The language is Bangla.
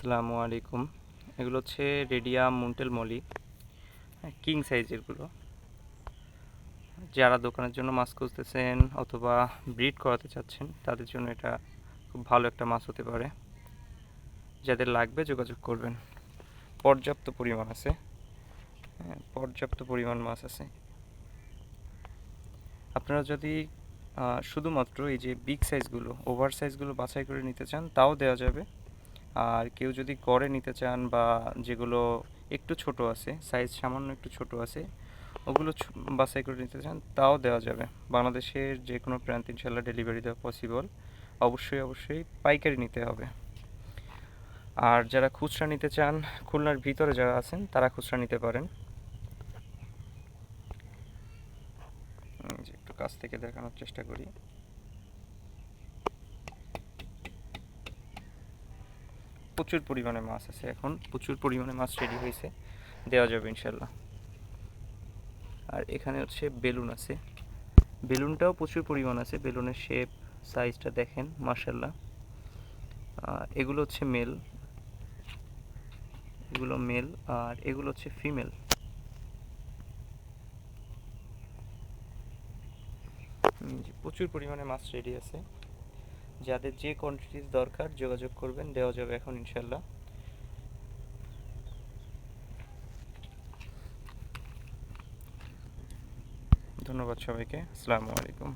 আসসালামু আলাইকুম। এগুলো হচ্ছে রেডিয়াম মুন্টেল মলি কিং সাইজেরগুলো যারা দোকানের জন্য মাছ খুঁজতেছেন অথবা ব্রিড করাতে চাচ্ছেন তাদের জন্য এটা খুব ভালো একটা মাছ হতে পারে। যাদের লাগবে যোগাযোগ করবেন। পর্যাপ্ত পরিমাণ আছে। হ্যাঁ, পর্যাপ্ত পরিমাণ মাছ আছে। আপনারা যদি শুধুমাত্র এই যে বিগ সাইজগুলো ওভার সাইজগুলো বাছাই করে নিতে চান তাও দেওয়া যাবে। আর কেউ যদি গড়ে নিতে চান বা যেগুলো একটু ছোট আছে সাইজ সামান্য একটু ছোট আছে, ওগুলো বাছাই করে নিতে চান, তাও দেওয়া যাবে। বাংলাদেশের যে কোনো প্রান্ত ইনশাল্লাহ ডেলিভারি দেওয়া পসিবল অবশ্যই অবশ্যই পাইকারি নিতে হবে। আর যারা খুচরা নিতে চান, খুলনার ভিতরে যারা আছেন, তারা খুচরা নিতে পারেন। একটু কাছ থেকে দেখানোর চেষ্টা করি। প্রচুর পরিমাণে মাছ আছে এখন। প্রচুর পরিমাণে মাছ রেডি হয়েছে। দেওয়া যাবে ইনশাল্লাহ আর এখানে হচ্ছে বেলুন আছে। বেলুনটাও প্রচুর পরিমাণ আছে। বেলুনের শেপ সাইজটা দেখেন মার্শাল্লাহ এগুলো হচ্ছে মেল এগুলো মেল আর এগুলো হচ্ছে ফিমেল প্রচুর পরিমাণে মাছ রেডি আছে। যাদের যে কোয়ান্টিটির দরকার যোগাযোগ করবেন দেওয়া যাবে এখন ইনশাল্লাহ ধন্যবাদ সবাইকে। আসসালামু আলাইকুম।